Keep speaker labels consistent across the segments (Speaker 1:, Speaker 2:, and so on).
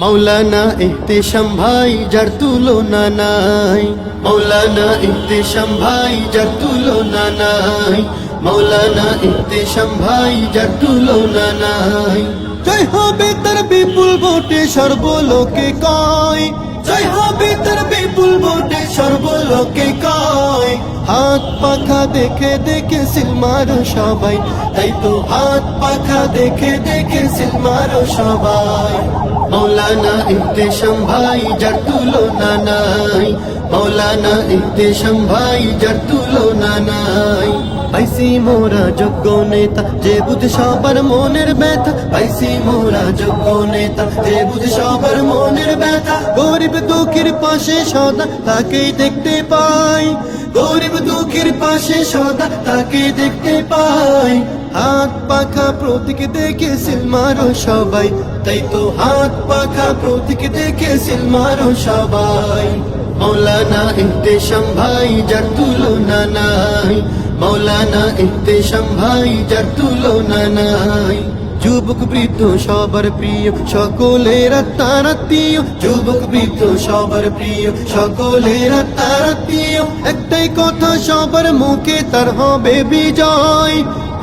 Speaker 1: মৌলানা ইহতেশাম ভাই, যার তুলনা নাই। মৌলানা ইহতেশাম ভাই, যার তুলনা নাই। মৌলানা ইহতেশাম ভাই, যার তুলনা নাই। জয় হবে তার বিপুল ভোটে সর্বলোকে কয়। জয় হবে তার বিপুল ভোটে সর্বলোকে কয়। হাত পাখা দেখে দেখে সিলমারো সবাই। তাই তো হাত পাখা দেখে দেখে সিলমারো সবাই। মৌলানা ইহতেশাম ভাই, যার তুলনা নাই। মৌলানা ইহতেশাম ভাই, যার তুলনা নাই। পাইছি মোরা যোগ্য নেতা, যে বুঝ সবার মনের ব্যথা। পাইছি মোরা যোগ্য নেতা, যে বুঝ সবার মনের ব্যথা। গরিব দুঃখের পাশে সদা তাকেই দেখতে পাই। গরিব দুঃখের পাশে সদা তাকে দেখতে পাই। হাত পাখা প্রতীক দেখে সিলমারো সবাই। তাই তো হাত পাখা প্রতীক দেখে সিলমারো সবাই। মৌলানা ইহতেশাম ভাই, যার তুলনা নাই। মৌলানা ইহতেশাম ভাই, যার তুলনা নাই। যুবক বৃদ্ধ সবার প্রিয়, সকলের তারাত্মীয় যুবক বৃদ্ধ সবার প্রিয়, সকলের তারাত্মীয় একটাই কথা সবার মুখে, তার হবে বিজয়।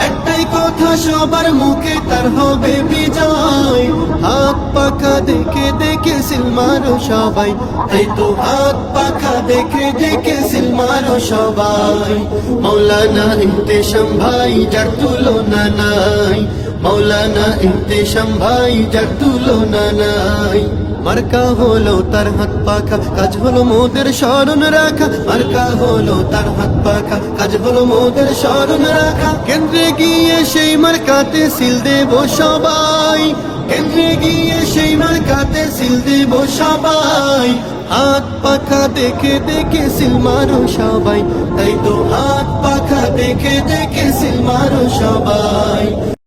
Speaker 1: একটাই কথা সবার মুখে, তার হবে বিজয়। হাত পাখা দেখে দেখে সিলমারো সবাই। তাই তো হাত পাখা দেখে দেখে সিলমারো সবাই। মৌলানা ইহতেশাম ভাই, যার তুলনা নাই। মৌলানা ইহতেশাম ভাই যার তুলনা নাই মার্কা হলো তার হাত পাখা কাজ হলো মোদের স্মরণ রাখা মার্কা হলো তার হাত পাখা কাজ হলো মোদের স্মরণ রাখা কেন্দ্রে গিয়ে সেই মার্কাতে সিল দেব সবাই কেন্দ্রে গিয়ে সেই মার্কাতে সিল দেব সবাই হাত পাখা দেখে দেখে সিল মারো সবাই তাই তো হাত পাখা দেখে দেখে সিল মারো সবাই